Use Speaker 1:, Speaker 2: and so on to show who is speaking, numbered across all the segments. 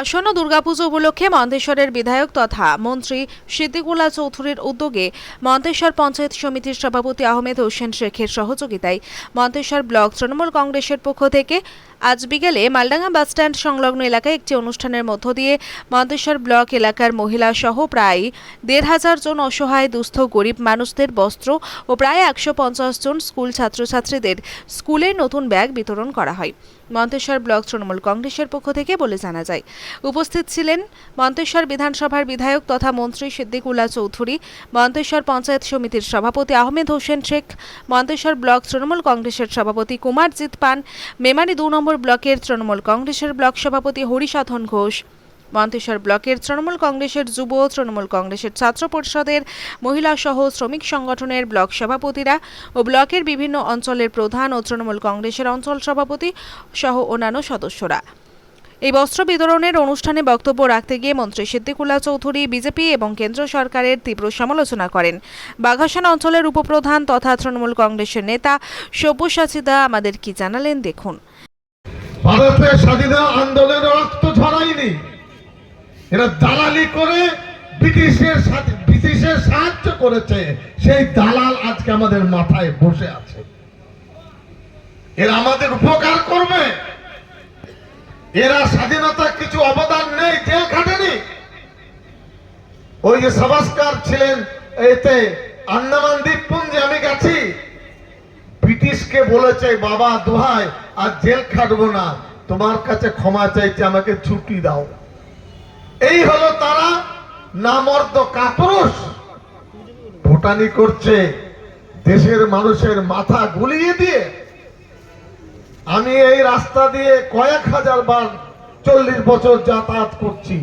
Speaker 1: আসন্ন দুর্গাপুজো উপলক্ষে মন্তেশ্বরের বিধায়ক তথা মন্ত্রী সিদ্দিকুল্লা চৌধুরীর উদ্যোগে মন্তেশ্বর পঞ্চায়েত সমিতির সভাপতি আহমেদ হোসেন শেখের সহযোগিতায় মন্তেশ্বর ব্লক তৃণমূল কংগ্রেসের পক্ষ থেকে আজ বিকেলে মালডাঙ্গা বাসস্ট্যান্ড সংলগ্ন এলাকায় একটি অনুষ্ঠানের মধ্য দিয়ে মন্তেশ্বর ব্লক এলাকার মহিলা সহ প্রায় দেড় হাজার জন অসহায়, দুস্থ, গরিব মানুষদের বস্ত্র ও প্রায় একশো পঞ্চাশ জন স্কুল ছাত্রছাত্রীদের স্কুলের নতুন ব্যাগ বিতরণ করা হয়। মন্তেশ্বর ব্লক তৃণমূল কংগ্রেসের পক্ষ থেকে বলে জানা যায় উপস্থিত ছিলেন মন্তেশ্বর বিধানসভার বিধায়ক তথা মন্ত্রী সিদ্দিকুল্লা চৌধুরী, মন্তেশ্বর পঞ্চায়েত সমিতির সভাপতি আহমেদ হোসেন শেখ, মন্তেশ্বর ব্লক তৃণমূল কংগ্রেসের সভাপতি কুমারজিৎ পান, মেমারি দু নম্বর ব্লকের তৃণমূল কংগ্রেসের ব্লক সভাপতি হরিসাধন ঘোষ, মন্তেশ্বর ব্লকের তৃণমূল কংগ্রেসের যুব তৃণমূল কংগ্রেসের ছাত্র পরিষদের, মহিলা সহ শ্রমিক সংগঠনের ব্লক সভাপতিরা ও ব্লকের বিভিন্ন অঞ্চলের প্রধান ও তৃণমূল কংগ্রেসের অঞ্চল সভাপতি সহ অন্যান্য সদস্যরা। এই বস্ত্র বিতরণের অনুষ্ঠানে বক্তব্য রাখতে গিয়ে মন্ত্রী সিদ্দিকুল্লাহ চৌধুরী, বিজেপি এবং কেন্দ্র সরকারের তীব্র সমালোচনা করেন। বাঘাসান অঞ্চলের উপপ্রধান তথা তৃণমূল কংগ্রেসের নেতা সব্যসাচিদা আমাদের কি জানালেন দেখুন।
Speaker 2: ভারতের স্বাধীনতা আন্দোলনের রক্ত এরা দালালি করে ব্রিটিশের সাথে, ব্রিটিশের সাহায্য করেছে। সেই দালাল আজকে আমাদের মাথায় বসে আছে। এরা আমাদের উপকার করবে। এরা স্বাধীনতা কিছু অবদান নেই, জেল খাটেনি। ওই যে সাবাস্কার ছিলেন, এতে আন্দামান দ্বীপপুঞ্জে আমি গেছি। ব্রিটিশকে বলেছে, বাবা দোহাই আর জেল খাটবো না। তোমার কাছে ক্ষমা চাইছে আমাকে ছুটি দাও। এই হলো তারা নামর্দ কাপুরুষ। ভোটানি করছে, দেশের মানুষের মাথা গুলিয়ে দিয়ে। আমি এই রাস্তা দিয়ে কয়েক হাজার বার চল্লিশ বছর যাতায়াত করছি।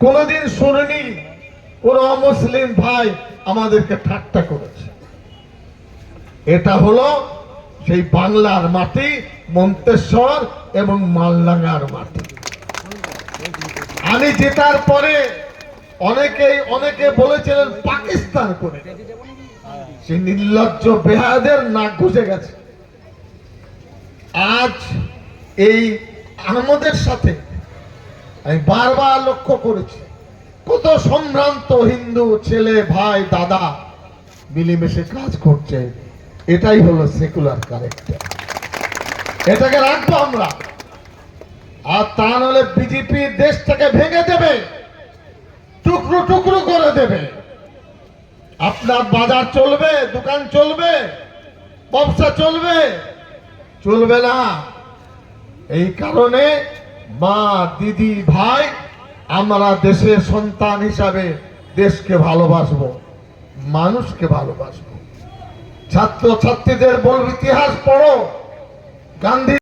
Speaker 2: কোনোদিন শুনিনি কোন অমুসলিম ভাই আমাদেরকে ঠাট্টা করেছে। এটা হলো সেই বাংলার মাটি, মন্তেশ্বর এবং মালডাঙ্গার মাটি। আমি জেতার পরে অনেকেই, অনেকে বলেছিলেন পাকিস্তান করে। সেই নির্লজ্জ বেহাদের নাক ঘুষে গেছে। আজ এই আমাদের সাথে আমি বারবার লক্ষ্য করেছি। কত সম্ভ্রান্ত হিন্দু ছেলে, ভাই, দাদা মিলেমিশে কাজ করছে। এটাই হলো সেকুলার কারেক্টার এটাকে রাখব আমরা। আর তা নাহলে বিজেপি দেশটাকে ভেঙে দেবে। টুকরো টুকরো করে দেবে। আপনার বাজার চলবে, দোকান চলবে, ব্যবসা চলবে। চলবে না। এই কারণে মা, দিদি, ভাই, আমরা দেশের সন্তান হিসাবে দেশকে ভালোবাসবো, মানুষকে ভালোবাসবো। ছাত্র ছাত্রীদের বল ইতিহাস পড়ো। গান্ধী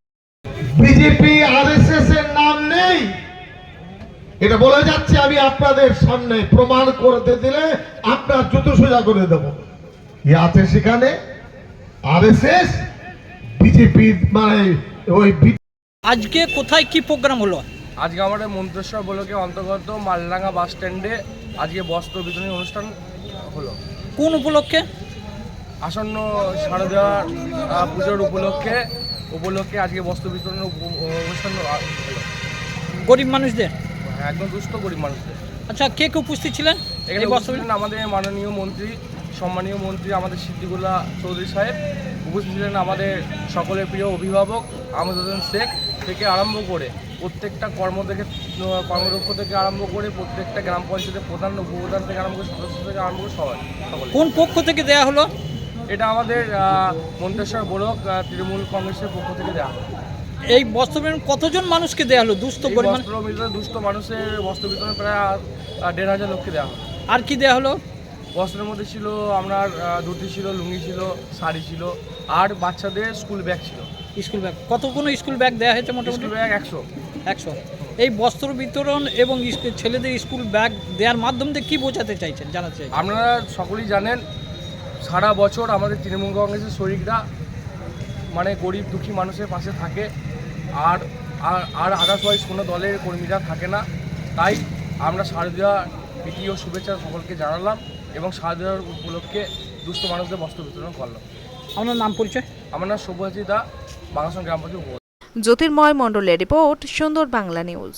Speaker 2: বিজেপি আর এর নাম নেই। এটা বলে যাচ্ছে আমি আপনাদের সামনে, প্রমাণ করতে দিলে আপনার জুতো সোজা করে দেব। আছে সেখানে আর এস এস বিজেপি মানে ওই
Speaker 3: আজকে কোথায় কি প্রোগ্রাম হলো?
Speaker 4: আজকে আমাদের মন্ত্রেশ্বর ব্লকের অন্তর্গত মালডাঙ্গা বাস স্ট্যান্ডে আজকে বস্ত্র বিতরণী অনুষ্ঠান হলো।
Speaker 3: কোন উপলক্ষে?
Speaker 4: আসন্ন শারদীয়া আহ, পুজোর উপলক্ষে উপলক্ষে আজকে বস্ত্র বিতরণ অনুষ্ঠান
Speaker 3: গরিব মানুষদের?
Speaker 4: হ্যাঁ, একদম দুস্থ গরিব মানুষদের।
Speaker 3: আচ্ছা কে কে উপস্থিত ছিলেন?
Speaker 4: এখানে
Speaker 3: বস্ত্র
Speaker 4: উপস্থিত ছিলেন আমাদের মাননীয় মন্ত্রী সম্মানীয় মন্ত্রী আমাদের সিদ্দিকুল্লাহ চৌধুরী সাহেব উপস্থিত ছিলেন আমাদের সকলের প্রিয় অভিভাবক আহমেদ হোসেন শেখ থেকে আরম্ভ করে প্রত্যেকটা কর্ম থেকে কর্মদক্ষ থেকে আরম্ভ করে প্রত্যেকটা গ্রাম পঞ্চায়েতের প্রধান উপপ্রধান থেকে আরম্ভ করে সদস্য থেকে আরম্ভ করে সবাই সকলে
Speaker 3: কোন পক্ষ থেকে দেয়া হলো?
Speaker 4: এটা আমাদের মন্তেশ্বর ব্লক তৃণমূল কংগ্রেসের পক্ষ থেকে দেওয়া হয়
Speaker 3: এই বস্ত্র বিতরণ কতজন মানুষকে দেয়া হলো? দুস্থ
Speaker 4: পরিমাণ দুস্থ মানুষের বস্ত্র বিতরণ প্রায় দেড় হাজার লোককে দেওয়া হয়
Speaker 3: আর কি দেওয়া হলো?
Speaker 4: বস্ত্রের মধ্যে ছিল আপনার ধুতি ছিল লুঙ্গি ছিল শাড়ি ছিল আর বাচ্চাদের স্কুল ব্যাগ ছিল।
Speaker 3: School bag. কত কোনো স্কুল ব্যাগ দেওয়া হয়েছে মোটামুটি?
Speaker 4: স্কুল ব্যাগ একশো।
Speaker 3: একশো। এই বস্ত্র বিতরণ এবং ছেলেদের স্কুল ব্যাগ দেওয়ার মাধ্যম দিয়ে কি বোঝাতে চাইছেন জানাতে চাইছেন?
Speaker 4: আপনারা সকলেই জানেন সারা বছর আমাদের তৃণমূল কংগ্রেসের শরিকরা মানে গরিব দুঃখী মানুষের পাশে থাকে আর আর- আর আদার্স ওয়াইজ কোনো দলের কর্মীরা থাকে না। তাই আমরা শারদীয়া প্রীতি ও শুভেচ্ছা সকলকে জানালাম। এবং শারদীয়ার উপলক্ষে দুস্থ মানুষদের বস্ত্র বিতরণ করল
Speaker 3: আপনার নাম পরিচয়?
Speaker 4: আমার নাম শুভজিৎ দা বাংলাসন গ্রাম পঞ্চায়েত।
Speaker 1: জ্যোতির্ময় মণ্ডলের রিপোর্ট সুন্দর বাংলা নিউজ।